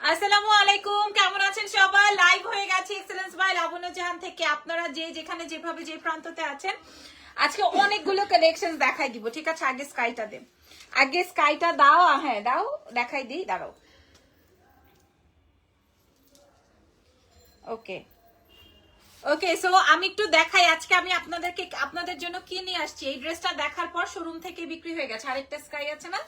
আসসালামু আলাইকুম, কেমন আছেন সবাই? হয়ে গেছে থেকে। আপনারা যে যেখানে, যেভাবে যে প্রান্ততে আছেন, আজকে অনেকগুলো দেখাই দিব। ঠিক আছে? আগে স্কাইটা আগে স্কাইটা দাও হ্যাঁ দাও, দেখাই দিই, দাঁড়াও। ওকে ওকে সো আমি একটু দেখাই আজকে আমি আপনাদেরকে আপনাদের জন্য কি নিয়ে আসছি? এই ড্রেসটা দেখার পর শোরুম থেকে বিক্রি হয়ে গেছে। আরেকটা স্কাই আছে না?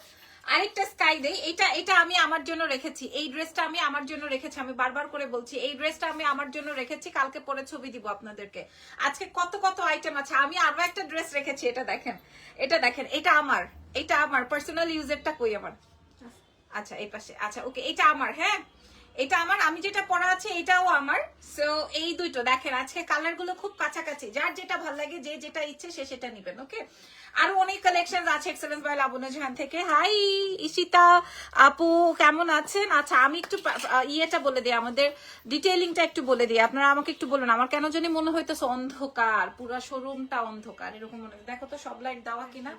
আরেকটা স্কাই দেই। এটা এটা আমি আমার জন্য রেখেছি। এই ড্রেসটা আমি আমার জন্য রেখেছি। আমি বারবার করে বলছি এই ড্রেসটা আমি আমার জন্য রেখেছি। কালকে পরে ছবি দিব আপনাদেরকে। আজকে কত কত আইটেম আছে? আমি আরও একটা ড্রেস রেখেছি এটা দেখেন। এটা দেখেন এটা আমার। এটা আমার। পার্সোনাল ইউজেরটা কই আমার? আচ্ছা। এই পাশে। আচ্ছা ওকে এটা আমার হ্যাঁ? এটা আমার, আমি যেটা পরা আছে এটাও আমার। সো এই দুটো দেখেন, আজকে কালারগুলো খুব কাছাকাছি। যার যেটা ভালো লাগে, যে যেটা ইচ্ছে সে সেটা নিবেন ওকে আরও অনেক কালেকশন আছে এক্সেলেন্স বাই লাবণ্য জাহান থেকে। হাই ইশিতা আপু, কেমন আছেন? আচ্ছা আমি একটু ইয়েটা বলে দিই, আমাদের ডিটেইলিংটা একটু বলে দিই। আপনারা আমাকে একটু বলুন, আমার কেন জানি মনে হইতেছে অন্ধকার, পুরো শোরুমটা অন্ধকার, এরকম মনে। দেখো তো, সব লাইট দেওয়া কিনা?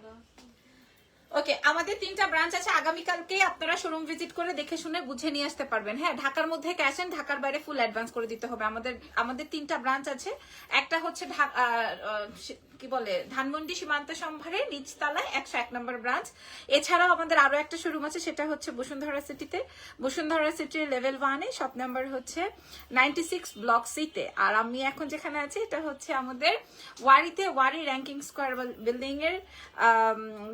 ওকে আমাদের তিনটা ব্রাঞ্চ আছে, আগামীকালকে আপনারা শোরুম ভিজিট করে দেখে শুনে বুঝে নিয়ে আসতে পারবেন। হ্যাঁ ঢাকার মধ্যে ক্যাশ এন্ড ঢাকার বাইরে ফুল অ্যাডভান্স করে দিতে হবে। আমাদের আমাদের তিনটা ব্রাঞ্চ আছে। একটা হচ্ছে কি বলে, ধানমন্ডি সীমান্ত সম্ভারে নিচতলায় একশো এক নম্বর ব্রাঞ্চ। এছাড়াও আমাদের আরও একটা শোরুম আছে, সেটা হচ্ছে বসুন্ধরা সিটিতে। বসুন্ধরা সিটির লেভেল ওয়ানে শপ নাম্বার হচ্ছে নাইনটি সিক্স ব্লক সিতে আর আমি এখন যেখানে আছি, এটা হচ্ছে আমাদের ওয়ারিতে, ওয়ারি র্যাঙ্কিং স্কোয়ার বিল্ডিং এর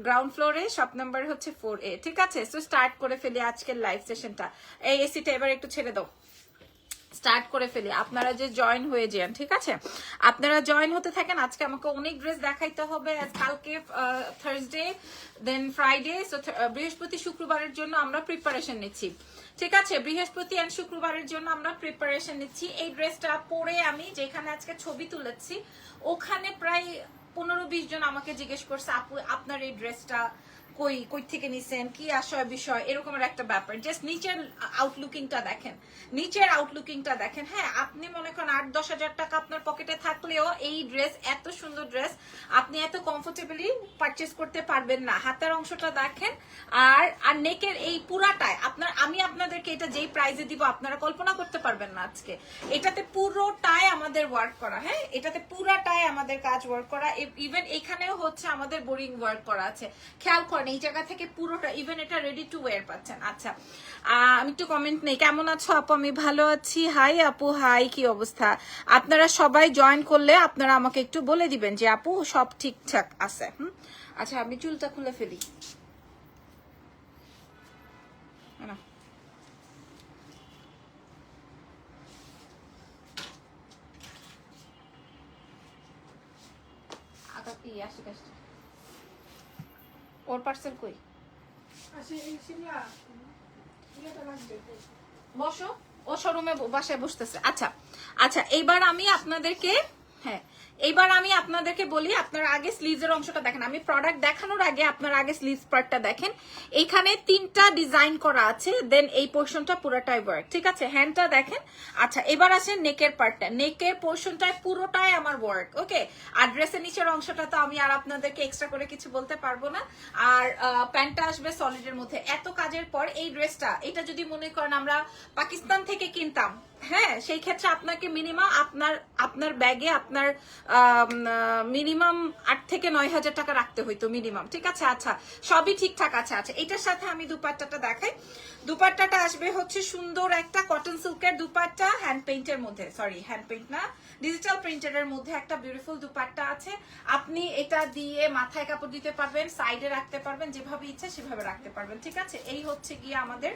গ্রাউন্ড ফ্লোরে শপ নাম্বার হচ্ছে ফোর এ ঠিক আছে? সো স্টার্ট করে ফেলি আজকের লাইভ সেশনটা এই এসিটা এবার একটু ছেড়ে দাও। স্টার্ট করে ফেলি। আপনারা যে জয়েন হয়ে যান, ঠিক আছে? আপনারা জয়েন হতে থাকেন। আজকে আমাকে অনেক ড্রেস দেখাইতে হবে। কালকে থার্সডে দেন ফ্রাইডে সো বৃহস্পতি শুক্রবারের জন্য আমরা প্রিপারেশন নিচ্ছি। ঠিক আছে? বৃহস্পতি এন্ড শুক্রবারের জন্য আমরা প্রিপারেশন নিচ্ছি। এই ড্রেসটা পরে আমি যেখানে আজকে ছবি তুলেছি, ওখানে প্রায় পনেরো বিশ জন আমাকে জিজ্ঞেস করছে, আপু, আপনার এই ড্রেসটা কই কই থেকে নিছেন, কি আশয় বিষয়, এরকমের একটা ব্যাপার। জাস্ট নিচের আউটলুকিংটা দেখেন। নিচের আউটলুকিংটা দেখেন। হ্যাঁ আপনি মনে করেন আট, দশ হাজার টাকা আপনার পকেটে থাকলেও এই ড্রেস এত সুন্দর ড্রেস আপনি এত কমফোর্টেবলি পারচেস করতে পারবেন না। হাতের অংশটা দেখেন, আর আর নেকের এই পুরাটায় আপনার, আমি আপনাদেরকে এটা যেই প্রাইজে দিব, আপনারা কল্পনা করতে পারবেন না আজকে। এটাতে পুরোটাই আমাদের ওয়ার্ক করা হ্যাঁ? এটাতে পুরাটাই আমাদের কাজ ওয়ার্ক করা। ইভেন এখানেও হচ্ছে আমাদের বোরিং ওয়ার্ক করা আছে। খেয়াল করেন এই জায়গা থেকে পুরোটা ইভেন এটা রেডি টু ওয়ার পাচ্ছেন। আচ্ছা আমি একটু কমেন্ট নেই। কেমন আছো আপু? আমি ভালো আছি। হাই আপু হাই কি অবস্থা? আপনারা সবাই জয়েন করলে আপনারা আমাকে একটু বলে দিবেন যে আপু সব ঠিকঠাক আছে হুম? আচ্ছা আমি চুলটা খুলে ফেলি। না। আকা- ই, আসুক, আসুক। ওর পার্সেল কই? লাগবে। বসো ও শোরুমে বাসায় বসতেছে। আচ্ছা আচ্ছা এইবার আমি আপনাদেরকে হ্যাঁ এইবার আমি আপনাদেরকে বলি, আপনার আগে স্লিভসের অংশটা দেখেন। আমি প্রোডাক্ট দেখানোর আগে আপনার আগে স্লিভস পার্টটা দেখেন। এখানে তিনটা ডিজাইন করা আছে দেন এই পোর্শনটা পুরোটাই ওয়ার্ক ঠিক আছে? হ্যান্ডটা দেখেন। আচ্ছা এবার আসেন নেকের পার্টটা নেকের পোর্শনটায় পুরোটাই আমার ওয়ার্ক ওকে আর ড্রেসের নিচের অংশটা তো আমি আর আপনাদেরকে এক্সট্রা করে কিছু বলতে পারব না। আর প্যান্টটা আসবে সলিডের মধ্যে। এত কাজের পর এই ড্রেসটা এটা যদি মনে করেন আমরা পাকিস্তান থেকে কিনতাম হ্যাঁ সেই ক্ষেত্রে আপনাকে মিনিমাম আপনার আপনার ব্যাগে আপনার মিনিমাম আট থেকে নয় হাজার টাকা রাখতে হইতো মিনিমাম ঠিক আছে? আচ্ছা সবই ঠিকঠাক আছে। আচ্ছা এটার সাথে আমি দুপাট্টাটা দেখাই। দুপাট্টাটা আসবে হচ্ছে সুন্দর একটা কটন সিল্কের দুপাট্টা হ্যান্ড পেইন্টের মধ্যে সরি হ্যান্ড পেইন্ট না ডিজিটাল প্রিন্টারের মধ্যে একটা বিউটিফুল দুপাট্টা আছে। আপনি এটা দিয়ে মাথায় কাপড় দিতে পারবেন সাইডে রাখতে পারবেন, যেভাবে ইচ্ছা সেভাবে রাখতে পারবেন, ঠিক আছে? এই হচ্ছে গিয়ে আমাদের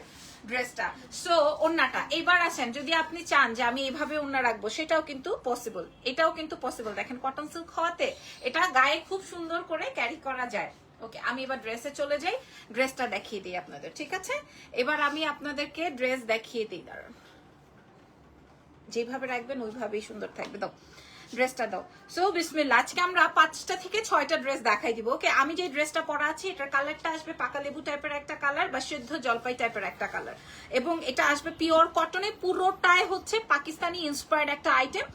ড্রেসটা সো ওন্নাটা, এবার আসেন, যদি আপনি চান যে আমি এভাবে ওন্না রাখব, সেটাও কিন্তু পসিবল এটাও কিন্তু পসিবল দেখেন কটন সিল্ক হওয়াতে এটা গায়ে খুব সুন্দর করে ক্যারি করা যায়। ওকে আমি এবার ড্রেসে চলে যাই ড্রেসটা দেখিয়ে দিই আপনাদের, ঠিক আছে? এবার আমি আপনাদেরকে ড্রেস দেখিয়ে দিই, দাঁড়ান। যেভাবে রাখবেন ওইভাবেই সুন্দর থাকবে। দাও। ড্রেসটা দাও। সো বিসমিল্লা আজকে আমরা পাঁচটা থেকে ছয়টা ড্রেস দেখাই দিব ওকে আমি যে ড্রেসটা পরা আছি, এটার কালারটা আসবে পাকা লেবু টাইপের একটা কালার বা সিদ্ধ জলপাই টাইপের একটা কালার এবং এটা আসবে পিওর কটনে পুরোটাই হচ্ছে পাকিস্তানি ইন্সপায়ার্ড একটা আইটেম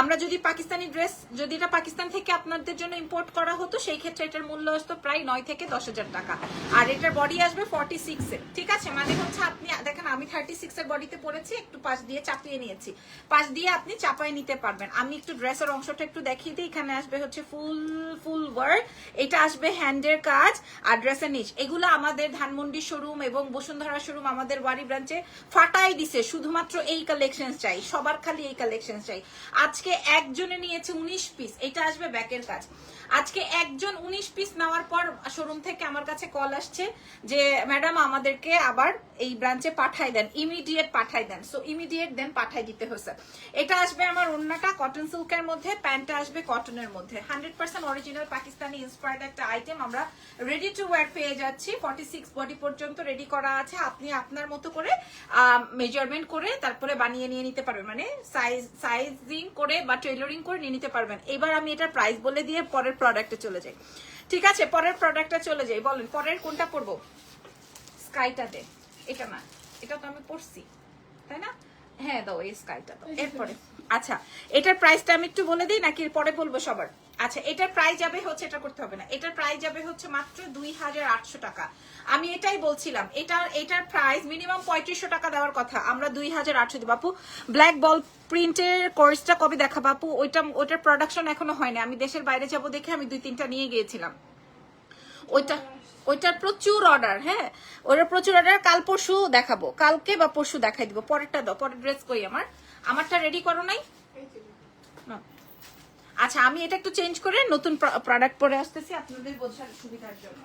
আমরা যদি পাকিস্তানি ড্রেস যদি এটা পাকিস্তান থেকে আপনাদের জন্য ইম্পোর্ট করা হতো, সেই ক্ষেত্রে এটার মূল্য আসতো প্রায় নয় থেকে দশ হাজার টাকা। আর এটার বডি আসবে ফর্টি সিক্স এর, ঠিক আছে? মানে হচ্ছে আপনি, দেখেন, আমি থার্টি সিক্স এর বডিতে পরেছি একটু পাশ দিয়ে চাপিয়ে নিয়েছি। পাশ দিয়ে আপনি চাপায় নিতে পারবেন। আমি একটু ড্রেসের অংশটা একটু দেখিয়ে দিই। এখানে আসবে হচ্ছে ফুল ফুল ওয়ার্ক এটা আসবে হ্যান্ডের কাজ আর ড্রেসের নিচ। এগুলো আমাদের ধানমন্ডি শোরুম এবং বসুন্ধরা শোরুম আমাদের ওয়ারি ব্রাঞ্চে ফাটাই দিছে। শুধুমাত্র এই কালেকশন চাই, সবার খালি এই কালেকশন চাই। আজকে একজনে নিয়েছে উনিশ পিস এটা আসবে ব্যাকের কাজ। আজকে একজন উনিশ পিস নেওয়ার পর শোরুম থেকে আমার কাছে কল আসছে যে ম্যাডাম আমাদেরকে আবার এই ব্রাঞ্চে পাঠাই দেন ইমিডিয়েট পাঠাই দেন। সো ইমিডিয়েট দেন পাঠাই দিতে হয়েছে। এটা আসবে আমার অন্যটা কটন সিল্কের মধ্যে, প্যান্টটা আসবে কটনের মধ্যে। Hundred percent original Pakistani inspired একটা আইটেম আমরা রেডি টু ওয়ার পেয়ে যাচ্ছি। ফর্টি সিক্স বডি পর্যন্ত রেডি করা আছে। আপনি আপনার মতো করে মেজারমেন্ট করে তারপরে বানিয়ে নিয়ে নিতে পারবেন। মানে সাইজ সাইজিং করে বা টেইলরিং করে নিয়ে নিতে পারবেন। এবার আমি এটা প্রাইস বলে দিয়ে পরের প্রোডাক্টে চলে যাই। ঠিক আছে, পরের প্রোডাক্টটা চলে যাই। বলেন, পরের কোনটা পরবো? স্কাইটাতে এটা না, এটা তো আমি পড়ছি তাই না? হ্যাঁ দাও এই স্কাইটা দাও। এরপরে। আচ্ছা এটার প্রাইসটা আমি একটু বলে দিই নাকি পরে বলব সবার? আচ্ছা এটার প্রাইস যাবে হচ্ছে এটা করতে হবে না। এটার প্রাইস যাবে হচ্ছে মাত্র দুই হাজার আটশো টাকা। আমি এটাই বলছিলাম এটার এটার প্রাইস মিনিমাম পঁয়ত্রিশশো টাকা দেওয়ার কথা। আমরা দুই হাজার আটশো দিই বাপু ব্ল্যাক বল প্রিন্টের কোর্সটা কবে দেখা বাপু ওইটা ওইটার প্রোডাকশন এখনও হয়নি আমি দেশের বাইরে যাব দেখে আমি দুই তিনটা নিয়ে গিয়েছিলাম। ওইটা ওইটার প্রচুর অর্ডার হ্যাঁ? ওটার প্রচুর অর্ডার কাল পরশু দেখাবো। কালকে বা পরশু দেখাই দিব। পরেরটা দাও, পরের ড্রেস কই আমার? আমারটা রেডি করো নাই? আচ্ছা আমি এটা একটু চেঞ্জ করে নতুন প্রোডাক্ট পরে আসতেছি, আপনাদের বোঝার সুবিধার জন্য।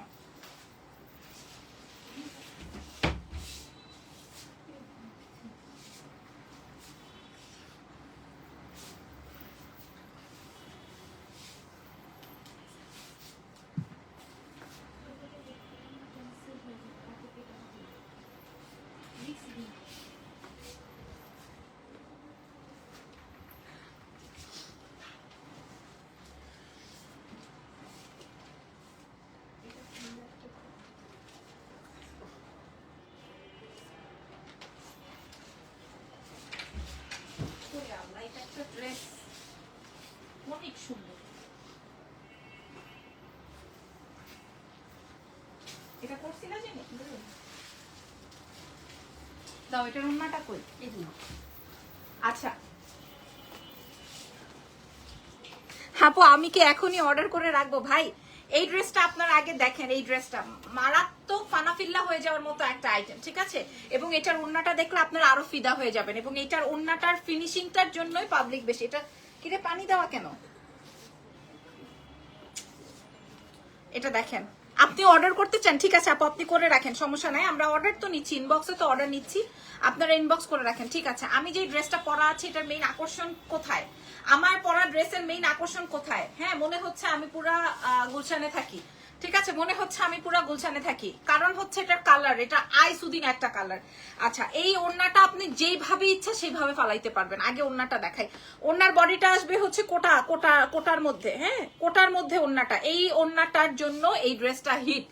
একটা dress। অনেক সুন্দর এটা করছি না দাও এটার উন্নাটা কই আচ্ছা আমি কি এখনই অর্ডার করে রাখব ভাই, এই ড্রেসটা আপনার আগে দেখেন, এই ড্রেসটা মারাত্মক ফানাফিল্লা হয়ে যাওয়ার মতো একটা আইটেম ঠিক আছে? এবং এটার ওন্নাটা দেখলে আপনারা আরও ফিদা হয়ে যাবেন এবং এটার ওন্নাটার ফিনিশিংটার জন্যই পাবলিক বেশি। এটা কিরে পানি দেওয়া কেন? এটা দেখেন। আপনি অর্ডার করতে চান, ঠিক আছে আপু, আপনি করে রাখেন, সমস্যা নাই। আমরা অর্ডার তো নিচ্ছি ইনবক্সে তো অর্ডার নিচ্ছি। আপনারা ইনবক্স করে রাখেন, ঠিক আছে। আমি যে ড্রেসটা পরা আছে, এটার মেইন আকর্ষণ কোথায়? আমার পরা ড্রেসের মেইন আকর্ষণ কোথায়? হ্যাঁ মনে হচ্ছে আমি পুরা গুলশানে থাকি। ঠিক আছে, মনে হচ্ছে আমি পুরা গুলশানে থাকি। কারণ হচ্ছে এটার কালার এটা আই সুদিন একটা কালার আচ্ছা এই ওড়নাটা আপনি যেইভাবে ইচ্ছা সেইভাবে ফালাইতে পারবেন। আগে ওড়নাটা দেখাই। ওড়নার বডিটা আসবে হচ্ছে কোটা কোটা, কোটার মধ্যে হ্যাঁ? কোটার মধ্যে ওড়নাটা। এই ওড়নাটার জন্য এই ড্রেসটা হিট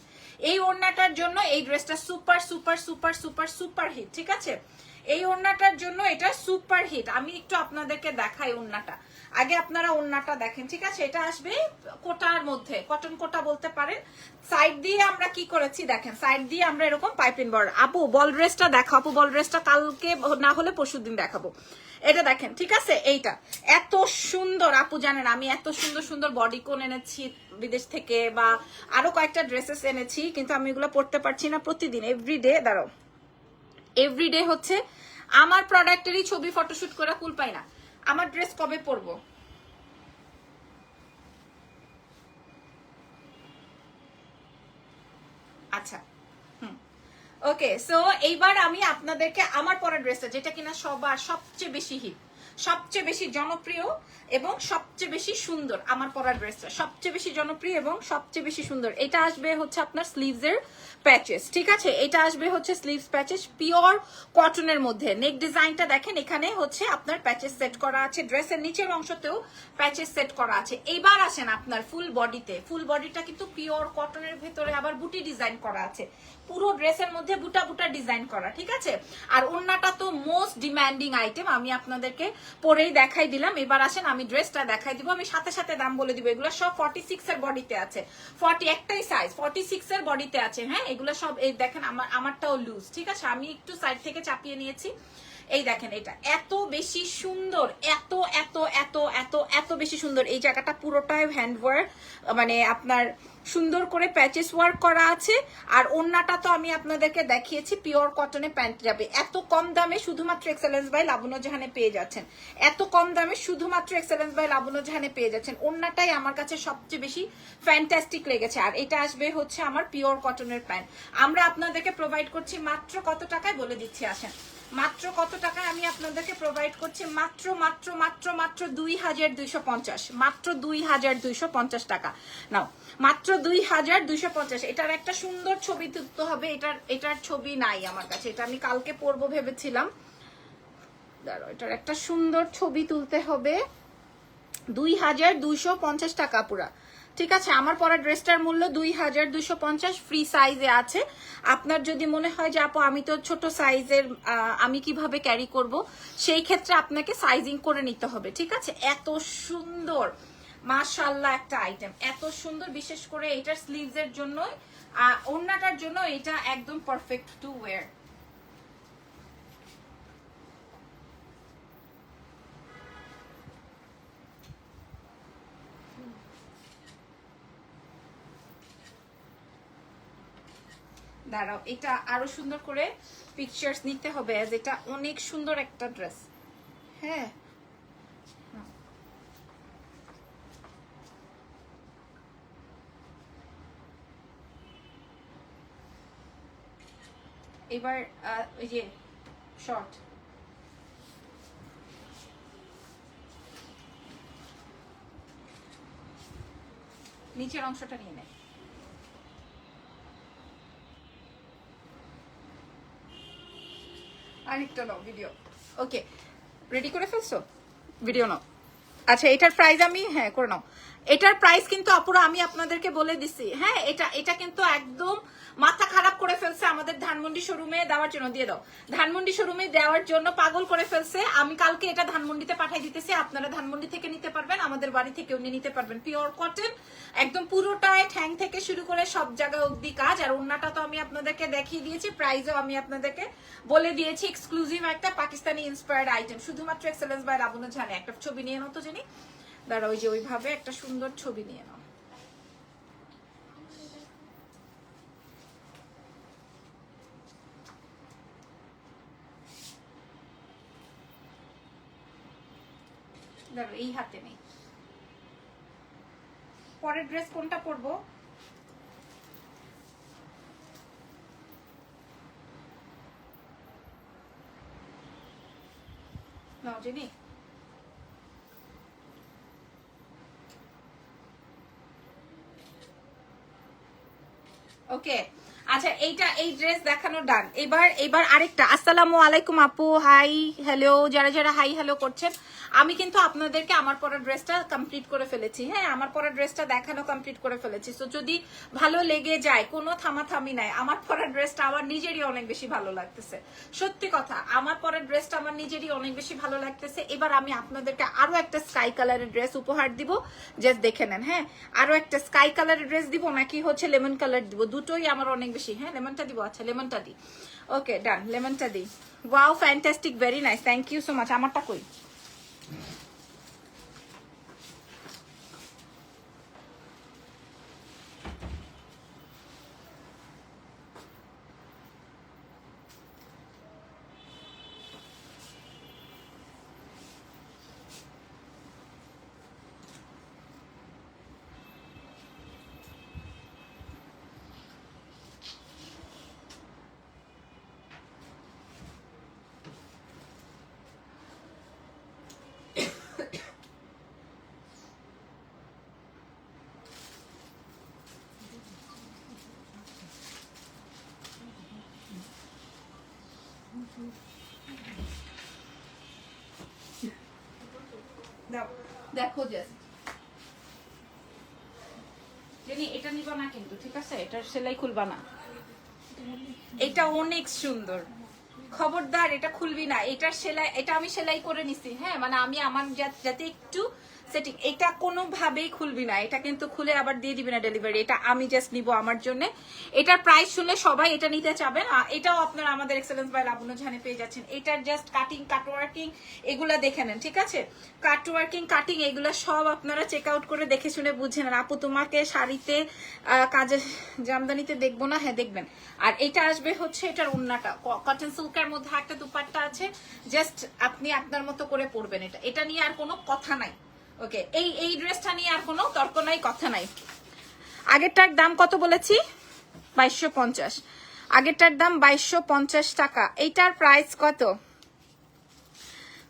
এই ওড়নাটার জন্য এই ড্রেসটা super super super super super hit ঠিক আছে? এই ওড়নাটার জন্য এটা সুপার হিট আমি একটু আপনাদেরকে দেখাই ওড়নাটা। আগে আপনারা ওড়নাটা দেখেন, ঠিক আছে? এটা আসবে কোটার মধ্যে কটন কোটা বলতে পারেন। সাইড দিয়ে আমরা কি করেছি দেখেন সাইড দিয়ে আমরা এরকম পাইপিং বর্ড আপু বল ড্রেসটা দেখো আপু বল ড্রেসটা কালকে না হলে পরশুদিন দেখাবো। এটা দেখেন, ঠিক আছে? এইটা। এত সুন্দর, আপু জানেন, আমি এত সুন্দর সুন্দর বডি কোন এনেছি বিদেশ থেকে বা আরও কয়েকটা ড্রেসেস এনেছি, কিন্তু আমি এগুলো পড়তে পারছি না প্রতিদিন এভরিডে দাঁড়াও। এভরিডে হচ্ছে, আমার প্রোডাক্টেরই ছবি ফটোশুট করা কুল পাই না। আমার ড্রেস কবে পরবো? আচ্ছা হুম। ওকে সো এইবার আমি আপনাদেরকে আমার পরা ড্রেসটা যেটা কিনা সবার সবচেয়ে বেশি হিট সবচেয়ে বেশি জনপ্রিয় এবং সবচেয়ে বেশি সুন্দর আমার পরার ড্রেসটা। সবচেয়ে বেশি জনপ্রিয় এবং সবচেয়ে বেশি সুন্দর। এটা আসবে হচ্ছে আপনার স্লিভস এর প্যাচেস ঠিক আছে? এটা আসবে হচ্ছে স্লিভস প্যাচেস পিওর কটনের মধ্যে। নেক ডিজাইনটা দেখেন, এখানে হচ্ছে আপনার প্যাচেস সেট করা আছে। ড্রেসের নিচের অংশতেও প্যাচেস সেট করা আছে। এইবার আসেন আপনার ফুল বডিতে ফুল বডিটা কিন্তু পিওর কটনের ভেতরে আবার বুটি ডিজাইন করা আছে। পুরো ড্রেসের মধ্যে বুটা বুটা ডিজাইন করা, ঠিক আছে? আর ওন্নাটা তো মোস্ট ডিম্যান্ডিং আইটেম আমি আপনাদেরকে পরেই দেখাই দিলাম। এবার আসেন, আমি ড্রেসটা দেখাই দিব। আমি সাথে সাথে দাম বলে দিব। এগুলো সব ফর্টি সিক্স এর বডিতে আছে। ফর্টি একটাই সাইজ ফর্টি সিক্স এর বডিতে আছে হ্যাঁ? এগুলো সব, এই দেখেন, আমার, আমারটাও লুজ ঠিক আছে? আমি একটু সাইড থেকে চাপিয়ে নিয়েছি। এই দেখেন এটা, এত বেশি সুন্দর, এত এত এত এত এত বেশি সুন্দর। এই জায়গাটা পুরোটাই হ্যান্ড ওয়ার্ক মানে আপনার সুন্দর করে প্যাচেস ওয়ার্ক করা আছে। আর ওন্নাটা তো আমি আপনাদেরকে দেখিয়েছি পিওর কটনে প্যান্ট যাবে। এত কম দামে শুধুমাত্র এক্সেলেন্স বাই লাবণ্য জাহানে পেয়ে যাচ্ছেন। এত কম দামে শুধুমাত্র এক্সেলেন্স বাই লাবণ্য জাহানে পেয়ে যাচ্ছেন। ওন্নাটাই আমার কাছে সবচেয়ে বেশি ফ্যান্টাস্টিক লেগেছে। আর এটা আসবে হচ্ছে আমার পিওর কটনের প্যান্ট আমরা আপনাদেরকে প্রোভাইড করছি মাত্র কত টাকায় বলে দিচ্ছি, আসেন। মাত্র কত টাকায় আমি আপনাদেরকে প্রোভাইড করছি? মাত্র মাত্র মাত্র মাত্র দুই হাজার দুইশো পঞ্চাশ। মাত্র দুই হাজার দুইশো পঞ্চাশ টাকা। নাও, মাত্র দুই হাজার দুইশো পঞ্চাশ। এটার একটা সুন্দর ছবি তুলতে হবে। এটার এটার ছবি নাই আমার কাছে। এটা আমি কালকে পরবো ভেবেছিলাম। দাঁড়াও, এটার একটা সুন্দর ছবি তুলতে হবে। দুই হাজার দুইশো পঞ্চাশ টাকা পুরা। ঠিক আছে, আমার পরা ড্রেসটার মূল্য দুই হাজার দুইশো পঞ্চাশ ফ্রি সাইজে আছে। আপনার যদি মনে হয় যে, আপু, আমি তো ছোট সাইজের আমি কীভাবে ক্যারি করব, সেই ক্ষেত্রে আপনাকে সাইজিং করে নিতে হবে, ঠিক আছে? এত সুন্দর মাশাল্লাহ একটা আইটেম এত সুন্দর, বিশেষ করে এটার স্লিভস এর জন্য ওড়নাটার জন্য এটা একদম পারফেক্ট টু ওয়ার দাঁড়াও, এটা আরও সুন্দর করে পিকচার্স নিতে হবে এটা অনেক সুন্দর একটা ড্রেস হ্যাঁ। এবার ওই যে শর্ট নিচের অংশটা নিয়ে নেয় আরেকটা নাও ভিডিও ওকে রেডি করে ফেলছো? ভিডিও নাও। আচ্ছা এটার প্রাইস আমি হ্যাঁ করে নাও। এটার প্রাইস কিন্তু অপরা আমি আপনাদেরকে বলে দিছি। হ্যাঁ এটা এটা কিন্তু একদম মাথা খারাপ করে ফেলছে আমাদের ধানমন্ডি শোরুমে দেওয়ার জন্য, দিয়ে দাও। ধানমন্ডি শোরুমে দেওয়ার জন্য পাগল করে ফেলছে। আমি কালকে এটা ধানমন্ডিতে পাঠিয়ে দিতেছি, আপনারা ধানমন্ডি থেকে নিতে পারবেন, আমাদের বাড়ি থেকে উনি নিতে পারবেন। পিওর কটন একদম পুরোটায় ঠ্যাং থেকে শুরু করে সব জায়গা অব্দি কাজ, আর ওন্নাটা তো আমি আপনাদেরকে দেখিয়ে দিয়েছি প্রাইজও আমি আপনাদেরকে বলে দিয়েছি এক্সক্লুসিভ একটা পাকিস্তানি ইন্সপায়ার্ড আইটেম শুধুমাত্র এক্সেলেন্স বাই রাবুনা জানে একটা ছবি নিয়ে নাও তো জানি দাঁড়া, ওই যে ওইভাবে একটা সুন্দর ছবি নিয়ে নাও। দাঁড়াও এই হাতে নেই। পরের ড্রেস কোনটা পরবো? নাও ওকে আচ্ছা এইটা, এই ড্রেস দেখানো ডান এবার এবার আরেকটা। আসসালামু আলাইকুম আপু হাই হ্যালো যারা যারা হাই হ্যালো করছেন আমি কিন্তু আপনাদেরকে আমার পরা ড্রেসটা কমপ্লিট করে ফেলেছি। হ্যাঁ আমার পরা ড্রেসটা দেখানো কমপ্লিট করে ফেলেছি। তো যদি ভালো লেগে যায়, কোনো থামাথামি নাই, আমার পরা ড্রেসটা আমার নিজেরই অনেক বেশি ভালো লাগতেছে। সত্যি কথা, আমার পরা ড্রেসটা আমার নিজেরই অনেক বেশি ভালো লাগতেছে। এবার আমি আপনাদেরকে আরও একটা স্কাই কালারের ড্রেস উপহার দিব। জাস্ট দেখে নেন হ্যাঁ? আরও একটা স্কাই কালারের ড্রেস দিব, নাকি হচ্ছে লেমন কালার দিব? দুটোই আমার অনেক বেশি হ্যাঁ? লেমনটা দিব আচ্ছা লেমনটা দিই। ওকে ডান লেমনটা দিই। Wow fantastic very nice thank you so much আমারটা কই? দেখো জাস্ট জেনি এটা নিবা না কিন্তু ঠিক আছে? এটার সেলাই খুলবা না। এটা অনেক সুন্দর। খবরদার এটা খুলবি না। এটার সেলাই এটা আমি সেলাই করে নিছি হ্যাঁ? মানে আমি আমার যাতে একটু সেটিং এটা কোনোভাবেই খুলবি না। এটা কিন্তু খুলে আবার দিয়ে দিবি না ডেলিভারি এটা আমি জাস্ট নিব আমার জন্য। এটার প্রাইস শুনলে সবাই এটা নিতে চাবেন এটাও আপনারা আমাদের এক্সেলেন্স বাই লাবণ্য ঝানে পেয়ে যাচ্ছেন। এটার জাস্ট কাটিং কাটওয়ার্কিং এগুলা দেখে নেন, ঠিক আছে? কাটওয়ার্কিং কাটিং এগুলা সব আপনারা চেক আউট করে দেখে শুনে বুঝে নেন। আপু, তোমাকে শাড়িতে কাজে জামদানিতে দেখব না? হ্যাঁ দেখবেন। আর এটা আসবে হচ্ছে এটার উন্নাটা কটন সিল্কের মধ্যে একটা দুপাট্টা আছে। জাস্ট আপনি আপনার মতো করে পরবেন এটা। এটা নিয়ে আর কোনো কথা নাই। ওকে এই এই ড্রেসটা নিয়ে আর কোনো তর্ক নাই, কথা নাই। আগেরটার দাম কত বলেছি? বাইশশো পঞ্চাশ। আগেরটার দাম বাইশশো পঞ্চাশ টাকা। এইটার প্রাইস কত?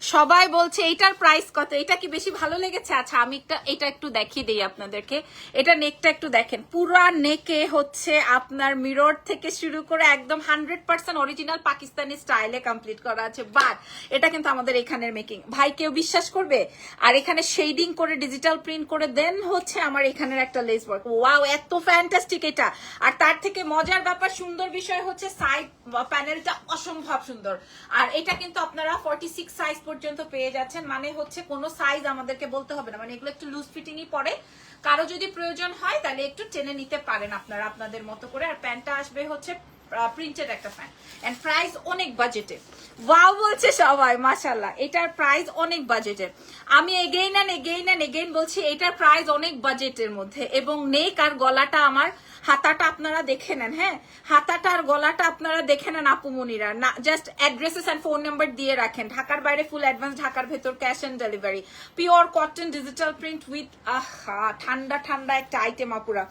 সবাই বলছে, এইটার প্রাইস কত? এটা কি বেশি ভালো লেগেছে? আচ্ছা আমি এটা একটু দেখিয়ে দিই আপনাদেরকে। এটা নেকটা একটু দেখেন। পুরা নেকে হচ্ছে আপনার মিরর থেকে শুরু করে একদম হান্ড্রেড পার্সেন্ট অরিজিনাল পাকিস্তানি স্টাইলে কমপ্লিট করা আছে। বাট এটা কিন্তু আমাদের এখানের মেকিং ভাই, কেউ বিশ্বাস করবে? আর এখানে শেডিং করে ডিজিটাল প্রিন্ট করে দেন হচ্ছে আমার এখানের একটা লেস ওয়ার্ক ওয়াও এত ফ্যান্টাস্টিক এটা! আর তার থেকে মজার ব্যাপার, সুন্দর বিষয় হচ্ছে সাইড প্যানেলটা অসম্ভব সুন্দর। আর এটা কিন্তু আপনারা ফর্টি সিক্স সাইজ পর্যন্ত পেয়ে যাচ্ছেন মানে হচ্ছে কোনো সাইজ আমাদেরকে বলতে হবে না। মানে এগুলো একটু লুজ ফিটিংই পড়ে কারও যদি প্রয়োজন হয়, তাহলে একটু টেনে নিতে পারেন আপনারা আপনাদের মতো করে। আর প্যান্টটা আসবে হচ্ছে প্রিন্টেড একটা প্যান্ট এন্ড প্রাইস অনেক বাজেটে ওয়াও বলছে সবাই মাশাল্লাহ এটার প্রাইস অনেক বাজেটের আমি again and again and again বলছি, এটার প্রাইস অনেক বাজেটের মধ্যে। এবং নেক আর গলাটা আমার হাতাটা আপনারা দেখে নেন হ্যাঁ? হাতাটা আর গলাটা আপনারা দেখে নেন আপুমনিরা না just addresses and phone number দিয়ে রাখেন। ঢাকার বাইরে ফুল অ্যাডভান্স ঢাকার ভেতর cash on delivery pure cotton digital print with আহা, ঠান্ডা ঠান্ডা একটা আইটেম আপুরা।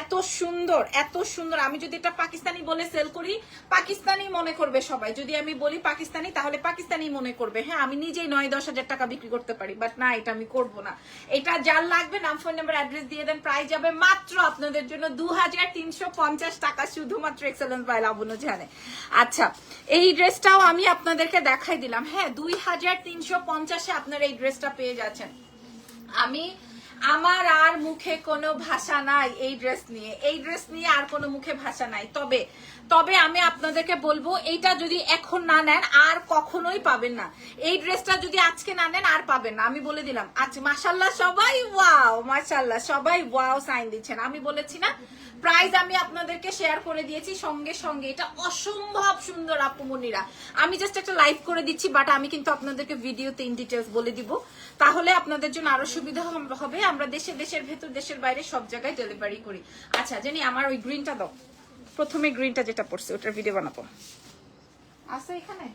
এত সুন্দর এত সুন্দর। আমি যদি এটা পাকিস্তানি বলে সেল করি, পাকিস্তানি মনে করবে সবাই। যদি আমি বলি পাকিস্তানি, তাহলে পাকিস্তানি মনে করবে। হ্যাঁ আমি নিজেই নয়, দশ হাজার টাকা বিক্রি করতে পারি বাট না, এটা আমি করব না। এটা যার লাগবে, নাম ফোন নাম্বার অ্যাড্রেস দিয়ে দেন প্রাইস যাবে মাত্র আপনাদের জন্য দু হাজার তিনশো পঞ্চাশ টাকা শুধুমাত্র এক্সেলেন্স বাই লাবণ্য আচ্ছা এই ড্রেসটাও আমি আপনাদেরকে দেখাই দিলাম। হ্যাঁ দুই হাজার তিনশো পঞ্চাশে আপনারা এই ড্রেসটা পেয়ে যাচ্ছেন। আমি আমার আর মুখে কোনো ভাষা নাই এই ড্রেস নিয়ে। এই ড্রেস নিয়ে আর কোনো মুখে ভাষা নাই। তবে তবে আমি আপনাদেরকে বলব, এইটা যদি এখন না নেন, আর কখনোই পাবেন না। এই ড্রেসটা যদি আজকে না নেন, আর পাবেন না। আমি বলে দিলাম আচ্ছা মাসাল্লাহ সবাই ওয়াও মাসাল্লাহ সবাই ওয়াও সাইন দিচ্ছেন। আমি বলেছি না প্রাইস আমি আপনাদেরকে শেয়ার করে দিয়েছি সঙ্গে সঙ্গে। এটা অসম্ভব সুন্দর আপুমনিরা আমি জাস্ট একটা লাইভ করে দিচ্ছি বাট আমি কিন্তু আপনাদেরকে ভিডিওতে ইন ডিটেলস বলে দিব। তাহলে আপনাদের জন্য আরও সুবিধা হবে। আমরা দেশে দেশের ভেতর দেশের বাইরে সব জায়গায় ডেলিভারি করি। আচ্ছা জানি আমার ওই গ্রিনটা দাও। প্রথমে গ্রিনটা যেটা পড়ছে ওটার ভিডিও বানাবো। আছে এখানে?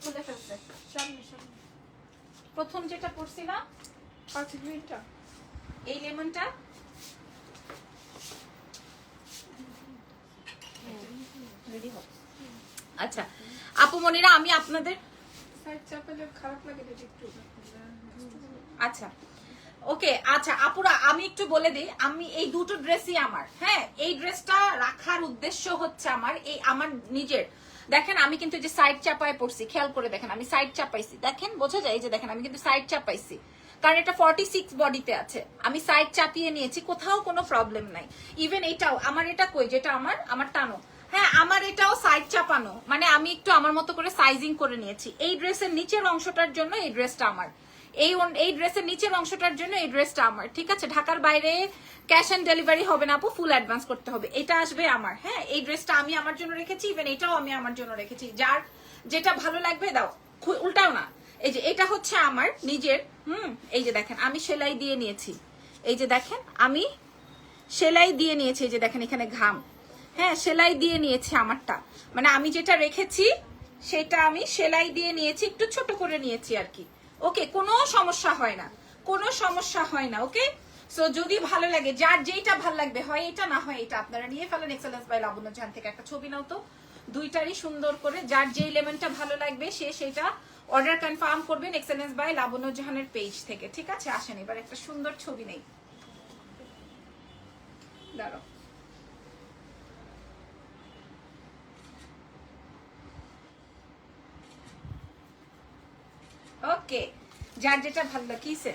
খুলে ফেলছে। প্রথম যেটা পড়ছি না আছে গ্রিনটা এই লেমনটা আচ্ছা আপু মনিরা আমি আপনাদের আচ্ছা ওকে আচ্ছা আপুরা আমি একটু বলে দিই আমি এই দুটো ড্রেসই আমার হ্যাঁ? এই ড্রেসটা রাখার উদ্দেশ্য হচ্ছে আমার এই আমার নিজের। দেখেন আমি কিন্তু যে সাইড চাপায় পড়ছি খেয়াল করে দেখেন আমি সাইড চাপাইছি। দেখেন বোঝা যায় যে দেখেন আমি কিন্তু সাইড চাপাইছি। কারণ এটা ফর্টি সিক্স বডিতে আছে। আমি সাইড চাপিয়ে নিয়েছি কোথাও কোনো প্রবলেম নাই। ইভেন এটাও আমার এটা কই? যেটা আমার আমার টানো। হ্যাঁ আমার এটাও সাইজ চাপানো। মানে আমি একটু আমার মতো করে সাইজিং করে নিয়েছি। এই ড্রেসের নিচের অংশটার জন্য এই ড্রেসটা আমার। এই এই ড্রেসের নিচের অংশটার জন্য এই ড্রেসটা আমার। ঠিক আছে? ঢাকার বাইরে ক্যাশ অন ডেলিভারি হবে না আপু ফুল অ্যাডভান্স করতে হবে। এটা আসবে আমার। হ্যাঁ এই ড্রেসটা আমি আমার জন্য রেখেছি ইভেন এটাও আমি আমার জন্য রেখেছি। যার যেটা ভালো লাগবে, দাও। উল্টাও না। এই যে, এটা হচ্ছে আমার নিজের, হুম, এই যে দেখেন, আমি সেলাই দিয়ে নিয়েছি। এই যে দেখেন, আমি সেলাই দিয়ে নিয়েছি। এই যে দেখেন, এখানে ঘাম। হ্যাঁ সেলাই দিয়ে নিয়েছি আমারটা। মানে আমি যেটা রেখেছি, সেটা আমি সেলাই দিয়ে নিয়েছি, একটু ছোট করে নিয়েছি আর কি। ওকে, কোনো সমস্যা হয় না। কোনো সমস্যা হয় না, ওকে? সো যদি ভালো লাগে, যার যেইটা ভালো লাগবে, হয় এটা না হয় এটা, আপনারা নিয়ে ফেলেন এক্সেলেন্স বাই লাবণ্য জান থেকে একটা ছবি নাও তো। দুইটারই সুন্দর করে, যার যে ইলেভেনটা ভালো লাগবে, সে সেটা অর্ডার কনফার্ম করবেন এক্সেলেন্স বাই লাবণ্য জাহানের পেজ থেকে। ঠিক আছে, আসেন, এবার একটা সুন্দর ছবি নেই। দাঁড়াও। ওকে যার যেটা ভালো লাগে কিসে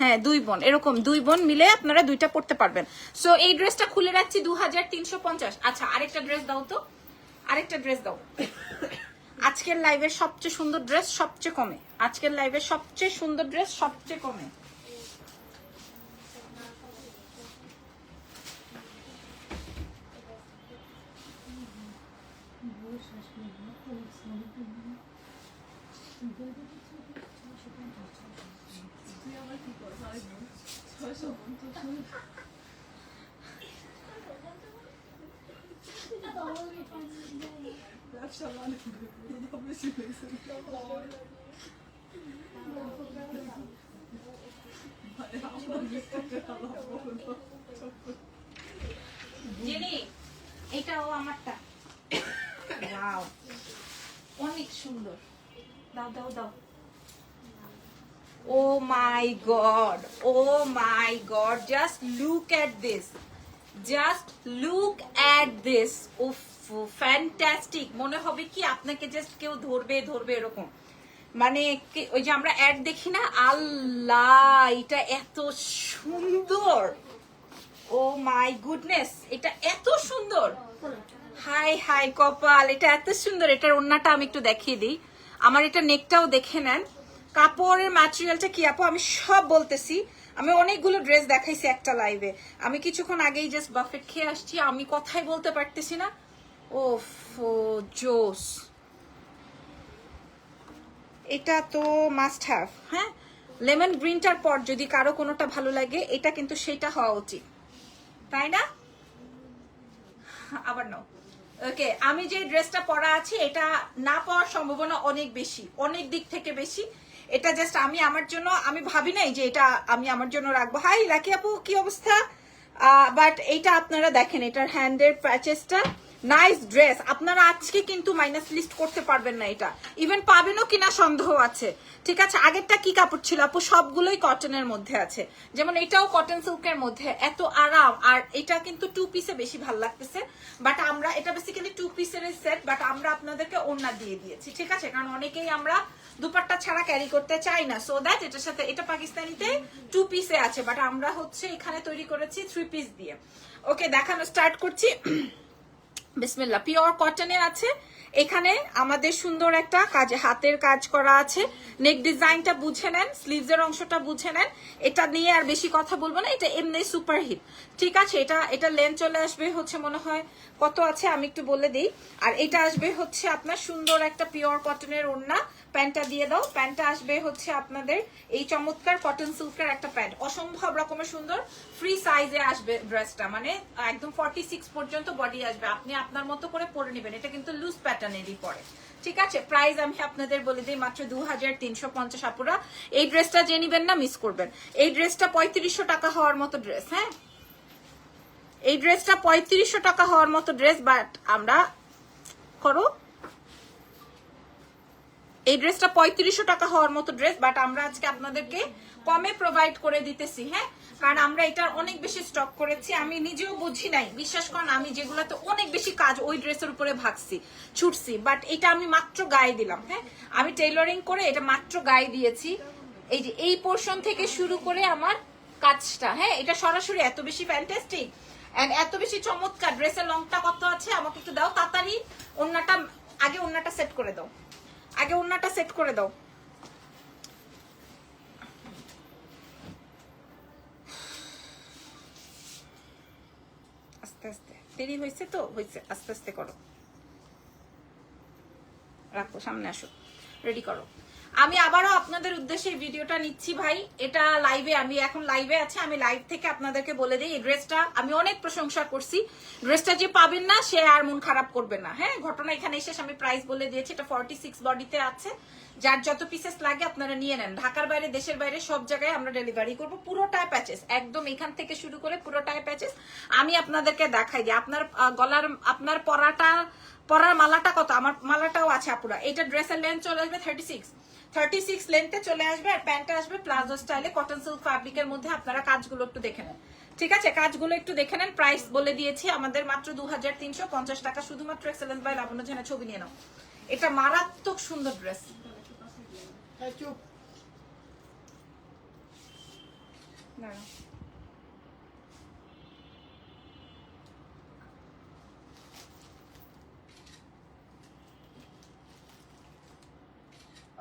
হ্যাঁ দুই বোন। এরকম দুই বোন মিলে আপনারা দুইটা পড়তে পারবেন। সো এই ড্রেসটা খুলে রাখছি দু হাজার তিনশো পঞ্চাশ। আচ্ছা আরেকটা ড্রেস দাও তো। আরেকটা ড্রেস দাও। আজকের লাইভের সবচেয়ে সুন্দর ড্রেস সবচেয়ে কমে। আজকের লাইভের সবচেয়ে সুন্দর ড্রেস সবচেয়ে কমে। জেনি আমারটা। ওয়াও অনেক সুন্দর। দাও দাও দাও। ও my God oh my God just look at this just look at this উফ ফ্যান্টাস্টিক মনে হবে কি আপনাকে জাস্ট কেউ ধরবে ধরবে এরকম। মানে ওই যে আমরা অ্যাড দেখি না? আল্লাহ, এটা এত সুন্দর। ও মাই গুডনেস এটা এত সুন্দর। হাই হাই কপাল, এটা এত সুন্দর। এটার ওন্নাটা আমি একটু দেখিয়ে দিই। আমার এটা নেকটাও দেখে নেন। কাপড়ের ম্যাটেরিয়ালটা কি আপু? আমি সব বলতেছি। আমি অনেকগুলো ড্রেস দেখাইছি একটা লাইভে আমি কিছুক্ষণ আগেই জাস্ট বাফেট খেয়ে আসছি। আমি কথাই বলতে পারতেছি না। ও জোস। এটা তো মাস্ট হ্যাভ হ্যাঁ? লেমন গ্রিনটার পর যদি কারও কোনোটা ভালো লাগে, এটা কিন্তু সেটা হওয়া উচিত। তাই না? আবার নাও। ওকে, আমি যে ড্রেসটা পরা আছি, এটা না পাওয়ার সম্ভাবনা অনেক বেশি, অনেক দিক থেকে বেশি। এটা জাস্ট আমি আমার জন্য, আমি ভাবি নাই যে এটা আমি আমার জন্য রাখব। হাই লাকি আপু, কি অবস্থা? বাট এইটা আপনারা দেখেন, এটার হ্যান্ডের প্যাচেসটা নাইস ড্রেস আপনারা আজকে কিন্তু মাইনাস লিস্ট করতে পারবেন না এটা। ইভেন পাবেনও কিনা সন্দেহ আছে। ঠিক আছে, আগেরটা কি কাপড় ছিল আপু? সবগুলোই কটনের মধ্যে আছে। যেমন এটাও কটন সিল্কের মধ্যে। এত আরাম। আর এটা কিন্তু টু পিসে বেশি ভালো লাগতেছে। বাট আমরা, এটা বেসিক্যালি টু পিসের সেট বাট আমরা আপনাদেরকে ওড়না দিয়ে দিয়েছি। ঠিক আছে? কারণ অনেকেই আমরা দুপাট্টা ছাড়া ক্যারি করতে চাই না। সো দ্যাট এটার সাথে, এটা পাকিস্তানিতে টু পিসে আছে। বাট আমরা হচ্ছে এখানে তৈরি করেছি থ্রি পিস দিয়ে। ওকে দেখানো স্টার্ট করছি। বিসমিল্লা পিওর কটনে আছে। এখানে আমাদের সুন্দর একটা কাজ, হাতের কাজ করা আছে। নেক ডিজাইনটা বুঝে নেন স্লিভস এর অংশটা বুঝে নেন। এটা নিয়ে আর বেশি কথা বলব না, এটা এমনি সুপার হিট। ঠিক আছে, এটা এটা লেন চলে আসবে হচ্ছে মনে হয়, কত আছে আমি একটু বলে দিই। আর এটা আসবে হচ্ছে আপনার সুন্দর একটা পিওর কটনের ওড়না প্যান্টটা দিয়ে দাও। প্যান্টটা আসবে হচ্ছে আপনাদের এই চমৎকার কটন সিল্কের একটা প্যান্ট। অসম্ভব রকমের সুন্দর ফ্রি সাইজে আসবে ড্রেসটা মানে একদম ফর্টি সিক্স পর্যন্ত বডি আসবে। আপনি আপনার মতো করে পরে নেবেন। এটা কিন্তু লুজ প্যাটার্নেরই পরে। ঠিক আছে? প্রাইস আমি আপনাদের বলে দিই মাত্র দু হাজার তিনশো পঞ্চাশ আপুরা। এই ড্রেসটা যে নিবেন না মিস করবেন। এই ড্রেসটা পঁয়ত্রিশশো টাকা হওয়ার মতো ড্রেস হ্যাঁ? এই ড্রেসটা পঁয়ত্রিশশো টাকা হওয়ার মতো ড্রেস বাট আমরা করো এই ড্রেসটা পঁয়ত্রিশশো টাকা হওয়ার মতো ড্রেস বাট আমরা আজকে আপনাদেরকে কমে প্রোভাইড করে দিতেছি হ্যাঁ? কারণ আমরা এটার অনেক বেশি স্টক করেছি, আমি নিজেও বুঝি নাই। বিশ্বাস করেন, আমি যেগুলোতে অনেক বেশি কাজ ওই ড্রেসের উপরে ভাগছি, ছুটছি বাট এটা আমি মাত্র গায়ে দিলাম হ্যাঁ? আমি টেইলরিং করে এটা মাত্র গায়ে দিয়েছি। এই যে এই পোর্শন থেকে শুরু করে আমার কাজটা হ্যাঁ? এটা সরাসরি এত বেশি ফ্যান্টাস্টিক এত বেশি চমৎকার ড্রেসের লংটা কত আছে? আমাকে একটু দাও, তাড়াতাড়ি অন্যটা, আগে অন্যটা সেট করে দাও। আগে ওড়নাটা সেট করে দাও। আস্তে আস্তে। দেরি হয়েছে তো? হয়েছে। আস্তে আস্তে করো। রাখো, সামনে আসো। রেডি করো। আমি আবারও আপনাদের উদ্দেশ্যে ভিডিওটা নিচ্ছি ভাই। এটা লাইভে আমি এখন লাইভে আছি, আমি লাইভ থেকে আপনাদেরকে বলে দিই, এই ড্রেসটা আমি অনেক প্রশংসা করছি। ড্রেসটা যে পাবেন না, সে আর মন খারাপ করবে না। হ্যাঁ ঘটনা এখানে এসে আমি প্রাইস বলে দিয়েছি, এটা ফর্টি সিক্স বডিতে আছে। যার যত পিসেস লাগে আপনারা নিয়ে নেন। ঢাকার বাইরে, দেশের বাইরে সব জায়গায় আমরা ডেলিভারি করব। পুরোটাই প্যাচেস একদম এখান থেকে শুরু করে পুরোটাই প্যাচেস আমি আপনাদেরকে দেখাই দিই আপনার গলার, আপনার পরাটা, পরার মালাটা কত? আমার মালাটাও আছে আপুরা। এটা ড্রেসের লেন্থ চলে আসবে থার্টি সিক্স থার্টি সিক্স লেন্থে চলে আসবে আর প্যান্টটা আসবে প্লাজো স্টাইলে কটন সিল্ক ফ্যাব্রিকের মধ্যে আপনারা কাজগুলো একটু দেখে নেন। ঠিক আছে? কাজগুলো একটু দেখে নেন। প্রাইস বলে দিয়েছি আমাদের মাত্র দু হাজার তিনশো পঞ্চাশ টাকা। শুধুমাত্র এক্সেলেন্স বাই লাবণ্য ঝানা ছবি নিয়ে নাও। এটা মারাত্মক সুন্দর ড্রেস চুপ দাঁড়াও।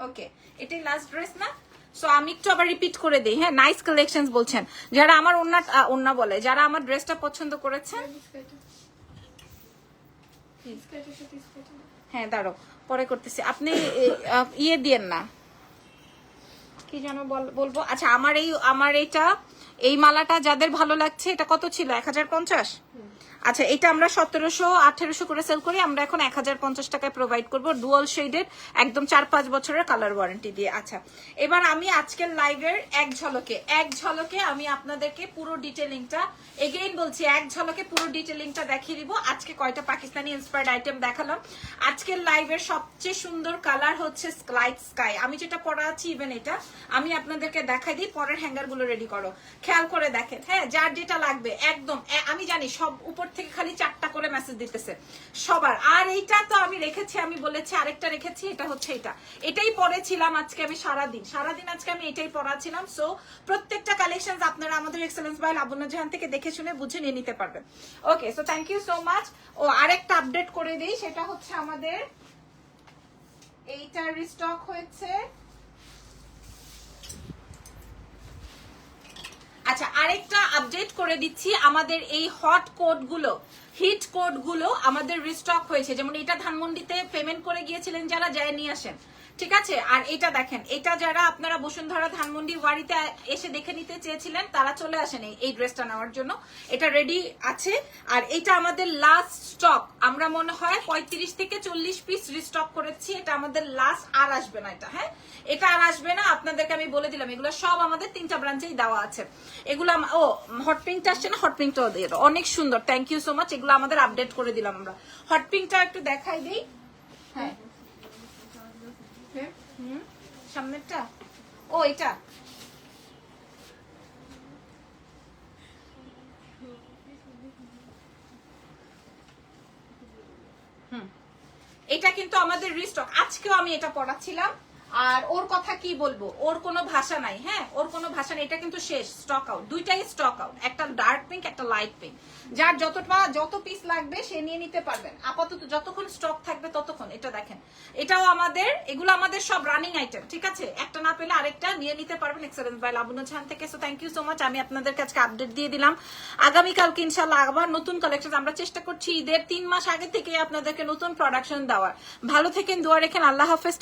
ওকে এটাই লাস্ট ড্রেস না? সো আমি একটু আবার রিপিট করে দিই হ্যাঁ? নাইস কালেকশনস বলছেন। যারা আমার ওন্না ওন্না বলে যারা আমার ড্রেসটা পছন্দ করেছেন? হ্যাঁ দাঁড়ো পরে করতেছি। আপনি ইয়ে দিয়েন না। কি যেন বলব? আচ্ছা আমার এই, আমার এটা এই মালাটা যাদের ভালো লাগছে, এটা কত ছিল? এক হাজার পঞ্চাশ? আচ্ছা এটা আমরা সতেরোশো, আঠেরোশো করে সেল করি, আমরা এখন এক হাজার পঞ্চাশ টাকায় প্রোভাইড করব ডুয়াল শেডের একদম চার পাঁচ বছরের কালার ওয়ারেন্টি দিয়ে। আচ্ছা এবার আমি আজকের লাইভের এক ঝলকে এক ঝলকে আমি আপনাদেরকে পুরো ডিটেলিংটা এগেইন বলছি, এক ঝলকে পুরো ডিটেলিংটা দেখিয়ে দিব। আজকে কয়টা পাকিস্তানি ইন্সপায়ার্ড আইটেম দেখালাম। আজকের লাইভের সবচেয়ে সুন্দর কালার হচ্ছে লাইট স্কাই আমি যেটা পরা আছি ইভেন এটা, আমি আপনাদেরকে দেখাই দিই, পরের হ্যাঙ্গারগুলো রেডি করো। খেয়াল করে দেখেন হ্যাঁ যার যেটা লাগবে, একদম আমি জানি সব উপর থেকে খালি চারটা করে মেসেজ দিতেছে। সবার। আর এইটা তো আমি রেখেছি, আমি বলেছি, আরেকটা রেখেছি, এটা হচ্ছে এটা। এটাই পরেছিলাম আজকে আমি সারাদিন। সারাদিন আজকে আমি এটাই পরাছিলাম সো প্রত্যেকটা কালেকশন আপনারা আমাদের এক্সেলেন্স বাই লাবণ্য জাহান থেকে দেখে শুনে বুঝে নিয়ে নিতে পারবেন। Okay so thank you so much ও, আরেকটা আপডেট করে দিই, সেটা হচ্ছে আমাদের এইটা রিস্টক হয়েছে আচ্ছা আরেকটা আপডেট করে দিচ্ছি আমাদের এই হট কোডগুলো হিট কোডগুলো আমাদের রিস্টক হয়েছে। যেমন এটা ধানমন্ডিতে পেমেন্ট করে গিয়েছিলেন যারা যায় নিয়ে আসেন। ঠিক আছে? আর এটা দেখেন, এটা যারা আপনারা বসুন্ধরা ধানমন্ডি বাড়িতে এসে দেখে নিতে চেয়েছিলেন, তারা চলে আসেন এই- ড্রেসটা নেওয়ার জন্য। এটা রেডি আছে। আর এটা আমাদের লাস্ট স্টক আমরা মনে হয় পঁয়ত্রিশ থেকে চল্লিশ পিস রিস্টক করেছি। এটা আমাদের লাস্ট আর আসবে না এটা হ্যাঁ? এটা আর আসবে না। আপনাদেরকে আমি বলে দিলাম, এগুলো সব আমাদের তিনটা ব্রাঞ্চেই দেওয়া আছে। এগুলো ও হট পিঙ্কটা আসছে না? হট পিঙ্কটাও দিয়ে অনেক সুন্দর। থ্যাংক ইউ সো মাচ এগুলো আমাদের আপডেট করে দিলাম আমরা। হট পিঙ্কটা একটু দেখাই দিই। হ্যাঁ। হুম? সামনেরটা? ও এটা এটা কিন্তু আমাদের রিস্টক আজকেও আমি এটা পড়াচ্ছিলাম। আর ওর কথা কি বলব? ওর কোনো ভাষা নাই হ্যাঁ? ওর কোনো ভাষা নেই, এটা কিন্তু শেষ স্টক আউট দুইটাই স্টক আউট একটা ডার্ক পিঙ্ক একটা লাইট পিঙ্ক যার যতটা, যত পিস লাগবে, সে নিয়ে নিতে পারবেন। আপাতত যতক্ষণ স্টক থাকবে, ততক্ষণ, এটা দেখেন। এটাও আমাদের, এগুলো আমাদের সব রানিং আইটেম ঠিক আছে? একটা না পেলে আরেকটা নিয়ে নিতে পারবেন এক্সেলেন্স বাই লাবণ্য ঝান থেকে। So thank you so much আমি আপনাদের কাছে আপডেট দিয়ে দিলাম। আগামীকালকে ইনশাল্লাহ আবার নতুন কালেকশন আমরা চেষ্টা করছি ঈদের তিন মাস আগে থেকে আপনাদেরকে নতুন প্রোডাকশন দেওয়ার। ভালো থেকেন, দোয়া রেখেন, আল্লাহ হাফেজ।